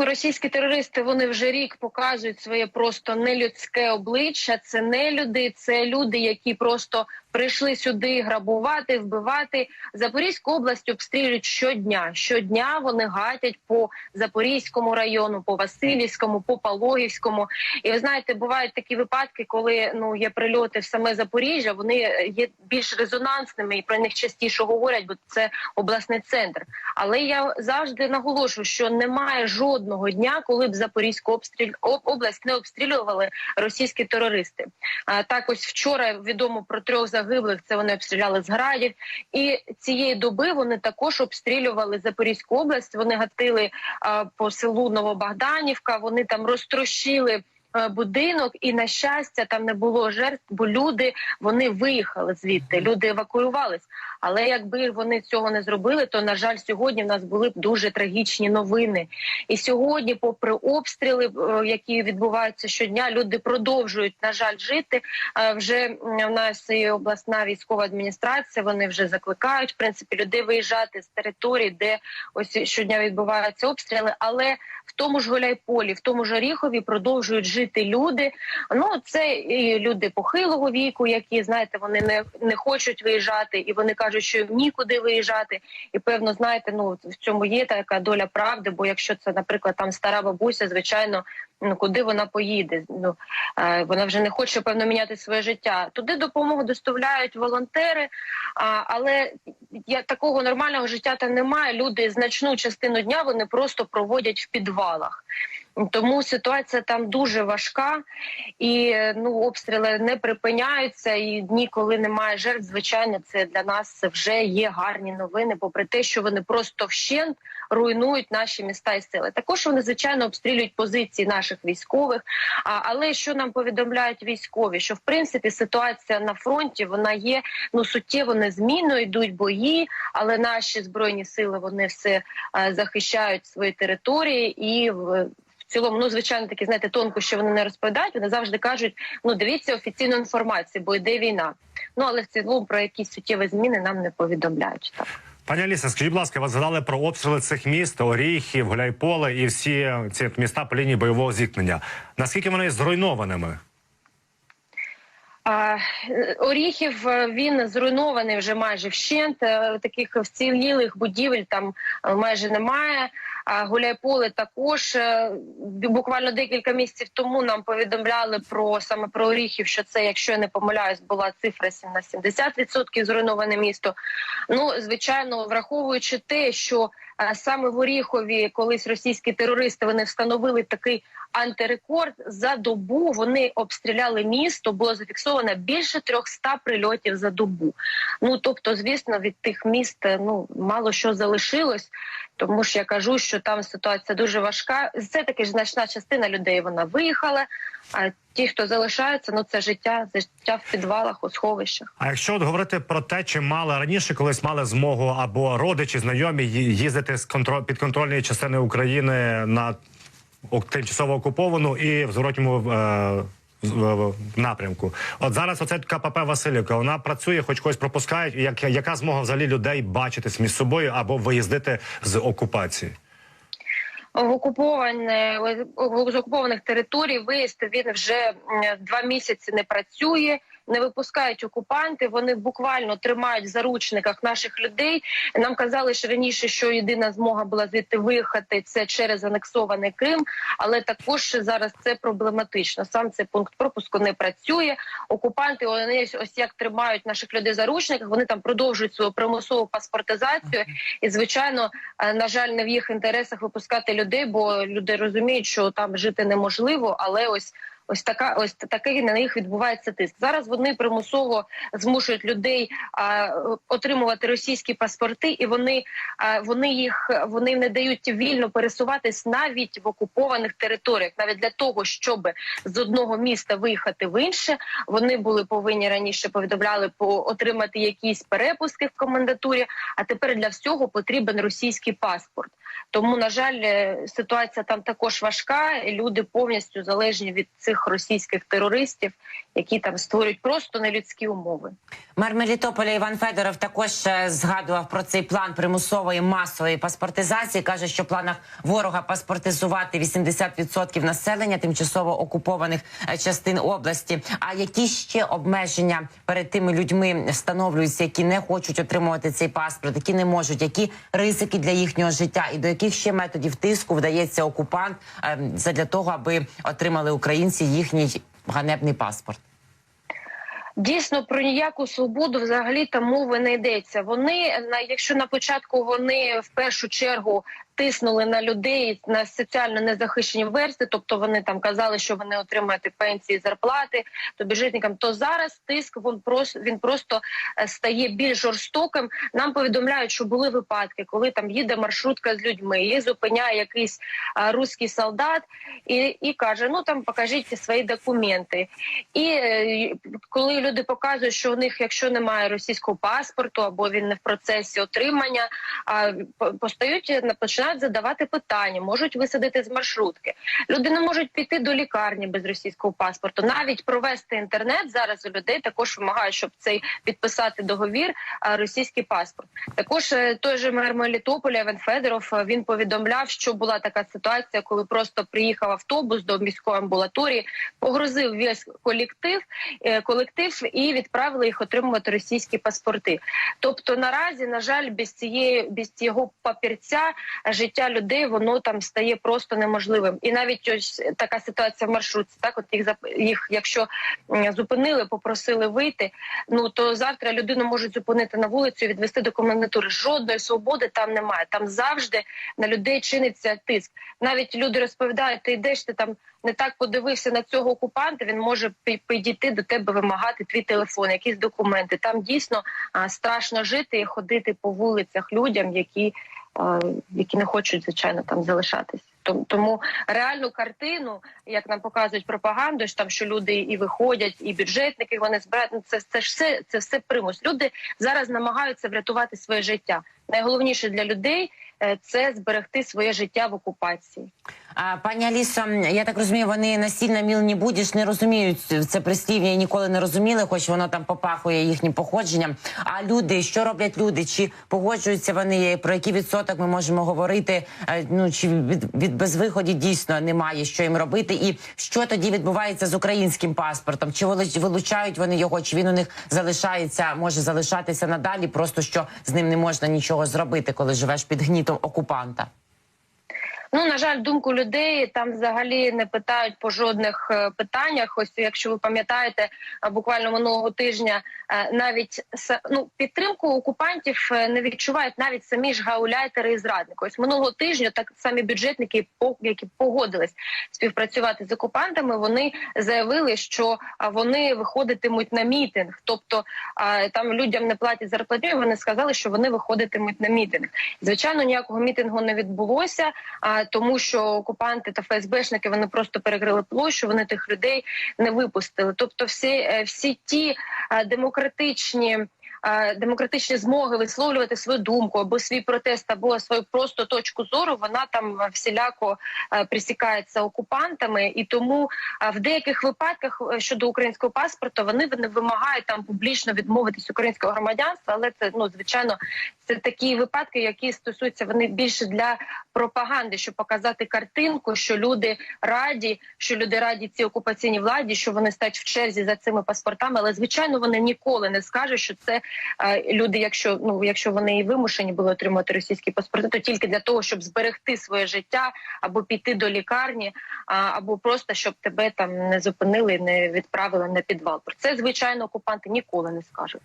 Ну, російські терористи вони вже рік показують своє просто нелюдське обличчя. Це не люди, це люди, які просто прийшли сюди грабувати, вбивати. Запорізьку область обстрілюють щодня. Щодня вони гатять по Запорізькому району, по Васильівському, по Пологівському. І ви знаєте, бувають такі випадки, коли ну є прильоти в саме Запоріжжя. Вони є більш резонансними і про них частіше говорять, бо це обласний центр. Але я завжди наголошую, що немає жодного дня, коли б Запорізьку обстріль область не обстрілювали російські терористи. А так ось вчора відомо про трьох загиблих. Це вони обстріляли з градів, і цієї доби вони також обстрілювали Запорізьку область. Вони гатили по селу Новобогданівка. Вони там розтрощили. Е, Будинок і на щастя там не було жертв, бо люди вони виїхали звідти. Люди евакуювались. Але якби вони цього не зробили, то на жаль, сьогодні в нас були б дуже трагічні новини. І сьогодні, попри обстріли, е, які відбуваються щодня, люди продовжують на жаль жити. Е, Вже в нас і обласна військова адміністрація. Вони вже закликають в принципі людей виїжджати з територій, де ось щодня відбуваються обстріли. Але в тому ж Гуляйполі, в тому ж Оріхові продовжують жити люди. Ну це і люди похилого віку, які знаєте, вони не, не хочуть виїжджати, і вони кажуть, що їм нікуди виїжджати. І певно, знаєте, ну в цьому є така доля правди. Бо якщо це, наприклад, там стара бабуся, звичайно, ну куди вона поїде? Ну е, вона вже не хоче певно міняти своє життя. Туди допомогу доставляють волонтери, а, але я такого нормального життя там немає. Люди значну частину дня вони просто проводять в підвалах. Тому ситуація там дуже важка, і ну обстріли не припиняються. І дні, коли немає жертв, звичайно, це для нас вже є гарні новини, попри те, що вони просто вщент руйнують наші міста і сели. Також вони звичайно обстрілюють позиції наших військових. А, але що нам повідомляють військові? Що в принципі ситуація на фронті вона є ну суттєво незмінною, йдуть бої, але наші збройні сили вони все е, захищають свої території і в. В цілому, ну звичайно, такі знаєте, тонко, що вони не розповідають. Вони завжди кажуть: ну дивіться офіційну інформацію, бо йде війна. Ну але в цілому про якісь суттєві зміни нам не повідомляють. Так. Пані Аліса, скажіть, будь ласка, ви згадали про обстріли цих міст, Оріхів, Гуляйполе і всі ці міста по лінії бойового зіткнення. Наскільки вони зруйнованими? Оріхів е, він зруйнований вже майже вщент. Е, Таких вцілілих будівель там е, майже немає. Гуляйполе також Е, буквально декілька місяців тому нам повідомляли про саме про Оріхів, що це, якщо я не помиляюсь, була цифра на 70% зруйноване місто. Ну звичайно, враховуючи те, що саме в Оріхові колись російські терористи вони встановили такий антирекорд за добу. Вони обстріляли місто. Було зафіксовано більше 300 прильотів за добу. Ну тобто, звісно, від тих міст е, ну мало що залишилось. Тому ж я кажу, що там ситуація дуже важка. Це таки ж значна частина людей. Вона виїхала. А ті, хто залишаються, ну це життя, життя в підвалах, у сховищах. А якщо от говорити про те, чи мали раніше колись мали змогу або родичі, знайомі їздити з контро... підконтрольної частини України на тимчасово окуповану і в зворотньому е... напрямку. От зараз оце КПП Васильівка, вона працює, хоч когось пропускають. Як, яка змога взагалі людей бачитись між собою або виїздити з окупації? Окупованих територій виїзд він вже два місяці не працює. Не випускають окупанти. Вони буквально тримають в заручниках наших людей. Нам казали що раніше, що єдина змога була звідти виїхати це через анексований Крим, але також зараз це проблематично. Сам цей пункт пропуску не працює. Окупанти вони ось- як тримають наших людей в заручниках. Вони там продовжують свою примусову паспортизацію. І звичайно, е, на жаль, не в їх інтересах випускати людей, бо люди розуміють, що там жити неможливо, але ось. Ось така, ось такий на них відбувається тиск. Зараз вони примусово змушують людей а, отримувати російські паспорти, і вони а, вони їх вони не дають вільно пересуватись навіть в окупованих територіях. Навіть для того, щоб з одного міста виїхати в інше, вони були повинні раніше повідомляли по отримати якісь перепуски в комендатурі. А тепер для всього потрібен російський паспорт. Тому, на жаль, е, ситуація там також важка. Люди повністю залежні від цих цих російських терористів, які там створюють просто нелюдські умови. Мер Мелітополя Іван Федоров також е, згадував про цей план примусової масової паспортизації. каже, що в планах ворога паспортизувати 80% населення тимчасово окупованих е, частин області. А які ще обмеження перед тими людьми встановлюються, які не хочуть отримувати цей паспорт, які не можуть, які ризики для їхнього життя, і до яких ще методів тиску вдається окупант е, задля того, аби отримали українці їхній ганебний паспорт. Дійсно про ніяку свободу взагалі та мови не йдеться. Вони якщо на початку вони в першу чергу тиснули на людей на соціально незахищені версти, тобто вони там казали, що вони отримають пенсії, зарплати, то бюджетникам, то зараз тиск він просто він просто е, стає більш жорстоким. Нам повідомляють, що були випадки, коли там їде маршрутка з людьми, її зупиняє якийсь а, руський солдат і, і каже: Ну там покажіть свої документи. І е, коли люди показують, що у них, якщо немає російського паспорту або він не в процесі отримання, а постають на- починають задавати питання, можуть висадити з маршрутки. Люди не можуть піти до лікарні без російського паспорту. Навіть провести інтернет зараз у людей також вимагають, щоб цей підписати договір російський паспорт. Також е, той же мер Мелітополя Іван Федоров е, він повідомляв, що була така ситуація, коли просто приїхав автобус до міської амбулаторії, погрузив весь колектив, е, колектив і відправили їх отримувати російські паспорти. Тобто наразі, на жаль, без цієї без цього папірця життя людей воно там стає просто неможливим. І навіть ось така ситуація в маршрутці. Так, от їх їх, якщо зупинили, попросили вийти. Ну то завтра людину можуть зупинити на вулицю, і відвести до комендатури. Жодної свободи там немає. Там завжди на людей чиниться тиск. Навіть люди розповідають, ти йдеш, ти там не так подивився на цього окупанта. Він може пі- підійти до тебе, вимагати твій телефон, якісь документи. Там дійсно страшно жити і ходити по вулицях людям, які, які не хочуть звичайно там залишатись. Том- Тому реальну картину, як нам показують пропаганду, що там що люди і виходять, і бюджетники вони збирають. Ну, це, це ж все це все примус. Люди зараз намагаються врятувати своє життя. Найголовніше для людей е, це зберегти своє життя в окупації. А, пані Алісо, я так розумію, вони насильно міл не будеш, не розуміють це прислів'я ніколи не розуміли, хоч воно там попахує їхнім походженням. А люди, що роблять люди? Чи погоджуються вони? Про який відсоток ми можемо говорити? Е, Ну чи від, від безвиході дійсно немає що їм робити? І що тоді відбувається з українським паспортом? Чи вилуч- вилучають вони його? Чи він у них залишається, може залишатися надалі? Просто що з ним не можна нічого зробити, коли живеш під гнітом окупанта? Ну на жаль, думку людей там взагалі не питають по жодних е, питаннях. Ось якщо ви пам'ятаєте, е, буквально минулого тижня е, навіть ну, підтримку окупантів не відчувають навіть самі ж гауляйтери і зрадники. Ось минулого тижня так самі бюджетники, які погодились співпрацювати з окупантами, вони заявили, що вони виходитимуть на мітинг. Тобто там людям не платять зарплатню. Вони сказали, що вони виходитимуть на мітинг. Звичайно, ніякого мітингу не відбулося, тому, що окупанти та ФСБшники вони просто перекрили площу. Вони тих людей не випустили. Тобто, всі, е, всі ті е, демократичні. Демократичні змоги висловлювати свою думку або свій протест, або свою просто точку зору, вона там всіляко е, присікається окупантами, і тому е, в деяких випадках е, щодо українського паспорту вони не вимагають там публічно відмовитись українського громадянства, але це ну звичайно це такі випадки, які стосуються вони більше для пропаганди, щоб показати картинку, що люди раді, що люди раді цій окупаційній владі, що вони стають в черзі за цими паспортами. Але звичайно вони ніколи не скажуть, що це люди, якщо ну якщо вони і вимушені були отримати російські паспорти, то тільки для того, щоб зберегти своє життя або піти до лікарні, або просто щоб тебе там не зупинили, не відправили на підвал. Про це звичайно окупанти ніколи не скажуть.